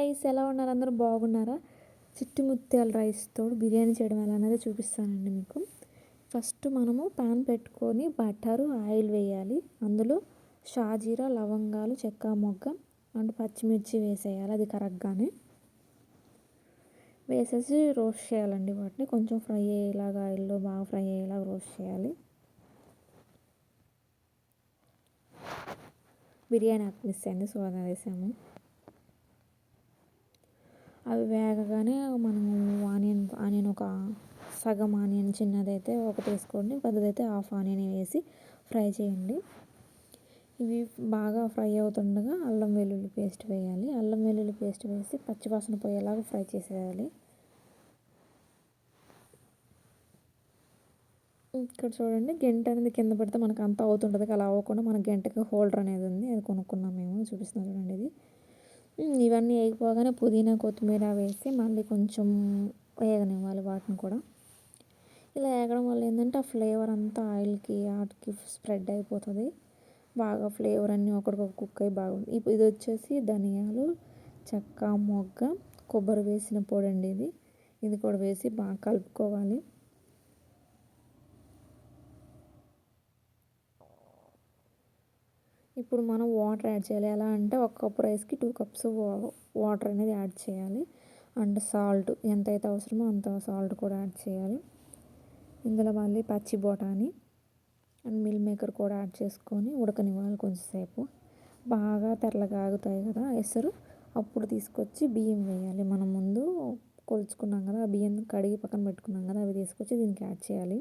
Rice ఎలా ఉన్నారు అందరూ బాగున్నారా? చిట్టి ముత్యాల రైస్తో బిర్యానీ చేయడం ఎలా అనేది చూపిస్తానండి మీకు. ఫస్ట్ మనము పాన్ పెట్టుకొని బటరు ఆయిల్ వేయాలి. అందులో షాజీరా లవంగాలు చెక్క మొగ్గ అండ్ పచ్చిమిర్చి వేసేయాలి అది కరెక్ట్గానే వేసేసి రోస్ట్ చేయాలండి వాటిని. కొంచెం ఫ్రై అయ్యేలాగా ఆయిల్లో బాగా ఫ్రై అయ్యేలాగా రోస్ట్ చేయాలి. బిర్యానీ ఆకు మిస్ అయింది సో అది వేసాము. అవి వేగగానే మనము ఆనియన్ ఆనియన్ ఒక సగం ఆనియన్ చిన్నదైతే ఒకటి వేసుకోండి పెద్దదైతే హాఫ్ ఆనియన్ వేసి ఫ్రై చేయండి. ఇవి బాగా ఫ్రై అవుతుండగా అల్లం వెల్లుల్లి పేస్ట్ వేయాలి. అల్లం వెల్లుల్లి పేస్ట్ వేసి పచ్చివాసన పోయేలాగా ఫ్రై చేసేయాలి. ఇక్కడ చూడండి గంట అనేది కింద పెడితే మనకు అంత అవుతుంటుంది అలా అవ్వకుండా మన గంటకి హోల్డర్ అనేది ఉంది. అది కొనుక్కున్నాం మేము చూపిస్తున్నాం చూడండి ఇది. ఇవన్నీ వేగిపోగానే పుదీనా కొత్తిమీర వేసి మళ్ళీ కొంచెం వేగనివ్వాలి వాటిని కూడా. ఇలా వేగడం వల్ల ఏంటంటే ఆ ఫ్లేవర్ అంతా ఆయిల్కి వాటికి స్ప్రెడ్ అయిపోతుంది. బాగా ఫ్లేవర్ అన్నీ ఒకటికొక కుక్ అయ్యి బాగుంది ఇప్పుడు ఇది వచ్చేసి ధనియాలు చెక్క మొగ్గ కొబ్బరి వేసిన పొడి అండి ఇది. ఇది కూడా వేసి బాగా కలుపుకోవాలి. ఇప్పుడు మనం వాటర్ యాడ్ చేయాలి. ఎలా అంటే ఒక కప్ రైస్కి టూ కప్స్ వాటర్ అనేది యాడ్ చేయాలి. అండ్ సాల్ట్ ఎంతైతే అవసరమో అంత సాల్ట్ కూడా యాడ్ చేయాలి. ఇందులో మళ్ళీ పచ్చి బొటాని అండ్ మిల్ మేకర్ కూడా యాడ్ చేసుకొని ఉడకనివ్వాలి కొంచెంసేపు బాగా తెల్లగా ఆగుతాయి కదా ఎసరు. అప్పుడు తీసుకొచ్చి బియ్యం వేయాలి. మనం ముందు కొలుచుకున్నాం కదా ఆ బియ్యం కడిగి పక్కన పెట్టుకున్నాం కదా అవి తీసుకొచ్చి దీనికి యాడ్ చేయాలి.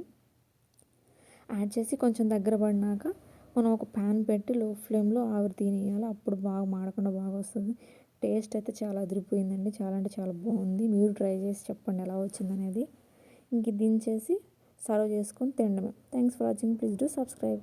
యాడ్ చేసి కొంచెం దగ్గర పడినాక మనం ఒక ప్యాన్ పెట్టి లో ఫ్లేమ్లో ఆవిరి తీనేయాలి. అప్పుడు బాగా మాడకుండా బాగా వస్తుంది. టేస్ట్ అయితే చాలా అదిరిపోయిందండి. చాలా అంటే చాలా బాగుంది. మీరు ట్రై చేసి చెప్పండి ఎలా వచ్చిందనేది ఇంక దించేసి సర్వ్ చేసుకొని తినడమే. Thanks for watching. Please do subscribe.